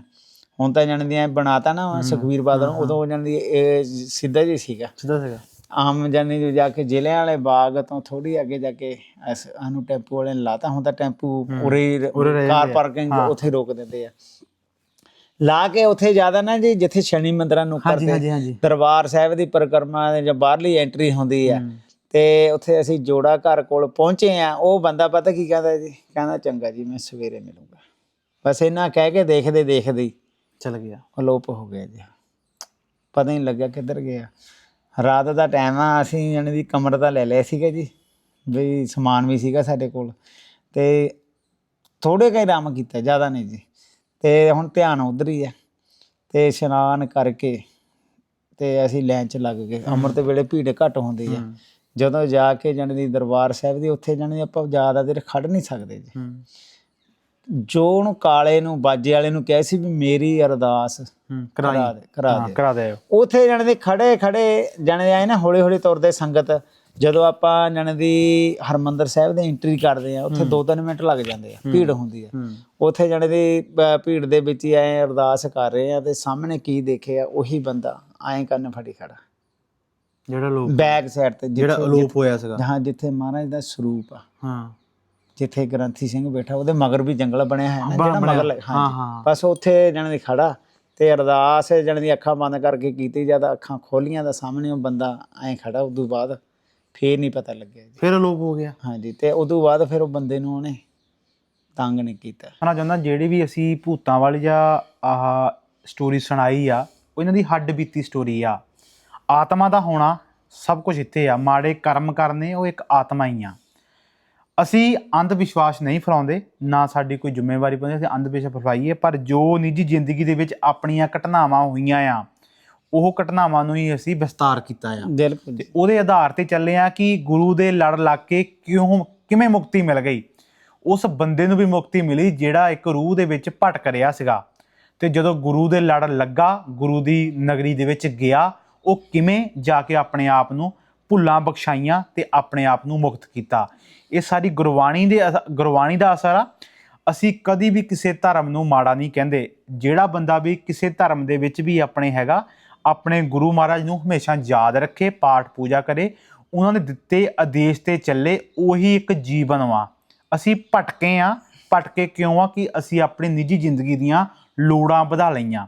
ਹੁਣ ਤਾਂ ਜਾਣਦੀਆਂ ਬਣਾਤਾ ਨਾ ਸੁਖਵੀਰ ਬਾਦਲ ਨੂੰ, ਉਦੋਂ ਜਾਣਦੀ ਇਹ ਸਿੱਧਾ ਜੀ ਸੀਗਾ।
ਸਿੱਧਾ ਸੀਗਾ।
ਆਮ ਜਾਨੀ ਜੋ ਜਾ ਕੇ ਜ਼ਿਲ੍ਹਿਆਂ ਵਾਲੇ ਬਾਗ ਤੋਂ ਥੋੜੀ ਅੱਗੇ ਜਾ ਕੇ ਸਾਨੂੰ ਟੈਂਪੂ ਵਾਲੇ ਨੇ ਲਾਤਾ ਹੁਣ ਤਾਂ ਟੈਂਪੂ ਉਰੇ ਕਾਰ। ਪਾਰਕਿੰਗ ਉੱਥੇ ਰੋਕ ਦਿੰਦੇ ਆ। ਲਾ ਕੇ ਉੱਥੇ ਜ਼ਿਆਦਾ ਨਾ ਜੀ ਜਿੱਥੇ ਸ਼ਨੀ ਮੰਦਰਾਂ ਨੂੰ ਕਰਦੇ ਦਰਬਾਰ ਸਾਹਿਬ ਦੀ ਪਰਿਕਰਮਾ ਜਾਂ ਬਾਹਰਲੀ ਐਂਟਰੀ ਹੁੰਦੀ ਆ ਤੇ ਉੱਥੇ ਅਸੀਂ ਜੋੜਾ ਘਰ ਕੋਲ ਪਹੁੰਚੇ ਆ ਉਹ ਬੰਦਾ ਪਤਾ ਕੀ ਕਹਿੰਦਾ ਜੀ? ਕਹਿੰਦਾ ਚੰਗਾ ਜੀ ਮੈਂ ਸਵੇਰੇ ਮਿਲੂੰਗਾ। ਬਸ ਇਹਨਾਂ ਕਹਿ ਕੇ ਦੇਖਦੇ ਦੇਖਦੇ
ਚਲ ਗਿਆ।
ਅਲੋਪ ਹੋ ਗਿਆ ਜੀ। ਪਤਾ ਨਹੀਂ ਲੱਗਿਆ ਕਿੱਧਰ ਗਿਆ। ਰਾਤ ਦਾ ਟਾਈਮ ਆ ਅਸੀਂ ਜਾਣੀ ਦੀ ਕਮਰ ਤਾਂ ਲੈ ਲਿਆ ਸੀਗਾ ਜੀ ਵੀ ਸਮਾਨ ਵੀ ਸੀਗਾ ਸਾਡੇ ਕੋਲ। ਤੇ ਥੋੜੇ ਕਈ ਆਰਾਮ ਕੀਤਾ ਜ਼ਿਆਦਾ ਨਹੀਂ ਜੀ। ਤੇ ਹੁਣ ਧਿਆਨ ਉਧਰ ਹੀ ਆ। ਤੇ ਇਸ਼ਨਾਨ ਕਰਕੇ ਤੇ ਅਸੀਂ ਲਾਈਨ 'ਚ ਲੱਗ ਗਏ। ਅੰਮ੍ਰਿਤ ਵੇਲੇ ਭੀੜ ਘੱਟ ਹੁੰਦੀ ਆ। ਜਦੋਂ ਜਾ ਕੇ ਜਾਣੀ ਦੀ ਦਰਬਾਰ ਸਾਹਿਬ ਦੀ ਉੱਥੇ ਜਾਣੀ ਆਪਾਂ ਜ਼ਿਆਦਾ ਦੇਰ ਖੜ ਨਹੀਂ ਸਕਦੇ ਜੀ। ਜੋ ਉਹਨੂੰ ਕਾਲੇ ਨੂੰ ਬਾਜੇ ਵਾਲੇ ਨੂੰ ਕਿਹਾ ਸੀ ਵੀ ਮੇਰੀ ਅਰਦਾਸ ਕਰਾ ਦੇ ਕਰਾ ਦੇ।
ਕਰਾ ਦੇ।
ਉਥੇ ਜਾਣੇ ਦੇ ਖੜੇ ਖੜੇ ਜਾਣੇ ਆਏ ਨਾ ਹੌਲੀ ਹੌਲੀ ਤੁਰਦੇ ਸੰਗਤ ਜਦੋਂ ਆਪਾਂ ਜਾਣੇ ਦੀ ਹਰਮੰਦਰ ਸਾਹਿਬ ਦੇ ਐਂਟਰੀ ਕਰਦੇ ਆ ਉੱਥੇ 2-3 ਮਿੰਟ ਲੱਗ ਜਾਂਦੇ ਆ ਭੀੜ ਹੁੰਦੀ ਆ। ਉਥੇ ਜਾਣੇ ਦੀ ਭੀੜ ਦੇ ਵਿੱਚ ਹੀ ਐ ਅਰਦਾਸ ਕਰ ਰਹੇ ਆ ਤੇ ਸਾਹਮਣੇ ਕੀ ਦੇਖਿਆ ਉਹੀ ਬੰਦਾ ਐਂ ਕੰਨ ਫੜੀ ਖੜਾ।
ਜਿਹੜਾ ਲੋਕ
ਬੈਕ ਸਾਈਡ ਤੇ
ਜਿਹੜਾ ਅਲੋਪ ਹੋਇਆ ਸੀਗਾ।
ਹਾਂ ਜਿੱਥੇ ਮਹਾਰਾਜ ਦਾ ਸਰੂਪ ਆ।
ਹਾਂ।
ਜਿੱਥੇ ਗ੍ਰੰਥੀ ਸਿੰਘ ਬੈਠਾ ਉਹਦੇ ਮਗਰ ਵੀ ਜੰਗਲ ਬਣਿਆ ਹੈ ਨਾ ਜਿਹੜਾ। ਮਗਰ
ਹਾਂ।
ਬਸ ਉੱਥੇ ਜਾਣੇ ਦੀ ਖੜਾ ਤੇ ਅਰਦਾਸ ਜਾਣੇ ਦੀ ਅੱਖਾਂ ਬੰਦ ਕਰਕੇ ਕੀਤੀ ਜਦ ਅੱਖਾਂ ਖੋਲੀਆਂ ਤਾਂ ਸਾਹਮਣੇ ਉਹ ਬੰਦਾ ਐਂ ਖੜਾ ਉਦੋਂ ਬਾਅਦ ਫੇਰ ਨਹੀਂ ਪਤਾ ਲੱਗਿਆ ਜੀ।
ਫਿਰ ਅਲੋਪ ਹੋ ਗਿਆ।
ਹਾਂਜੀ ਤੇ ਉਦੋਂ ਬਾਅਦ ਫਿਰ ਉਹ ਬੰਦੇ ਨੂੰ ਉਹਨੇ ਤੰਗ ਨਹੀਂ ਕੀਤਾ।
ਕਹਿਣਾ ਚਾਹੁੰਦਾ ਜਿਹੜੀ ਵੀ ਅਸੀਂ ਭੂਤਾਂ ਵਾਲੀ ਜਾਂ ਆਹ ਸਟੋਰੀ ਸੁਣਾਈ ਆ ਉਹ ਇਹਨਾਂ ਦੀ ਹੱਡ ਬੀਤੀ ਸਟੋਰੀ ਆ। ਆਤਮਾ ਦਾ ਹੋਣਾ ਸਭ ਕੁਝ ਇੱਥੇ ਆ। ਮਾੜੇ ਕਰਮ ਕਰਨੇ ਉਹ ਇੱਕ ਆਤਮਾ ਹੀ ਆ। ਅਸੀਂ ਅੰਧ ਵਿਸ਼ਵਾਸ ਨਹੀਂ ਫੈਲਾਉਂਦੇ ਨਾ ਸਾਡੀ ਕੋਈ ਜ਼ਿੰਮੇਵਾਰੀ ਬਣਦੀ ਅਸੀਂ ਅੰਧ ਵਿਸ਼ਵਾਸ ਫੈਲਾਈਏ ਪਰ ਜੋ ਨਿੱਜੀ ਜ਼ਿੰਦਗੀ ਦੇ ਵਿੱਚ ਆਪਣੀਆਂ ਘਟਨਾਵਾਂ ਹੋਈਆਂ ਆ ਉਹ ਘਟਨਾਵਾਂ ਨੂੰ ਹੀ ਅਸੀਂ ਵਿਸਤਾਰ ਕੀਤਾ ਆ।
ਜੀ।
ਉਹਦੇ ਆਧਾਰ ਤੇ ਚੱਲੇ ਆ ਕਿ ਗੁਰੂ ਦੇ ਲੜ ਲੱਗ ਕੇ ਕਿਉਂ ਕਿਵੇਂ ਮੁਕਤੀ ਮਿਲ ਗਈ। ਉਸ ਬੰਦੇ ਨੂੰ ਵੀ ਮੁਕਤੀ ਮਿਲੀ ਜਿਹੜਾ ਇੱਕ ਰੂਹ ਦੇ ਵਿੱਚ ਭਟਕ ਰਿਹਾ ਸੀਗਾ। ਤੇ ਜਦੋਂ ਗੁਰੂ ਦੇ ਲੜ ਲੱਗਾ ਗੁਰੂ ਦੀ ਨਗਰੀ ਦੇ ਵਿੱਚ ਗਿਆ ਉਹ ਕਿਵੇਂ ਜਾ ਕੇ ਆਪਣੇ ਆਪ ਨੂੰ ਭੁੱਲਾਂ ਬਖਸ਼ਾਈਆਂ ਤੇ ਆਪਣੇ ਆਪ ਨੂੰ ਮੁਕਤ ਕੀਤਾ। ਇਹ ਸਾਰੀ ਗੁਰਬਾਣੀ ਦੇ ਅਸ- ਗੁਰਬਾਣੀ ਦਾ ਅਸਰ ਆ। ਅਸੀਂ ਕਦੀ ਵੀ ਕਿਸੇ ਧਰਮ ਨੂੰ ਮਾੜਾ ਨਹੀਂ ਕਹਿੰਦੇ। ਜਿਹੜਾ ਬੰਦਾ ਵੀ ਕਿਸੇ ਧਰਮ ਦੇ ਵਿੱਚ ਵੀ ਆਪਣੇ ਹੈਗਾ, ਆਪਣੇ ਗੁਰੂ ਮਹਾਰਾਜ ਨੂੰ ਹਮੇਸ਼ਾ ਯਾਦ ਰੱਖੇ, ਪਾਠ ਪੂਜਾ ਕਰੇ, ਉਹਨਾਂ ਨੇ ਦਿੱਤੇ ਆਦੇਸ਼ ਤੇ ਚੱਲੇ, ਉਹੀ ਇੱਕ ਜੀਵਨ ਵਾ। ਅਸੀਂ ਭਟਕੇ ਆ। ਭਟਕੇ ਕਿਉਂ ਆ? ਕਿ ਅਸੀਂ ਆਪਣੀ ਨਿੱਜੀ ਜ਼ਿੰਦਗੀ ਦੀਆਂ ਲੋੜਾਂ ਵਧਾ ਲਈਆਂ।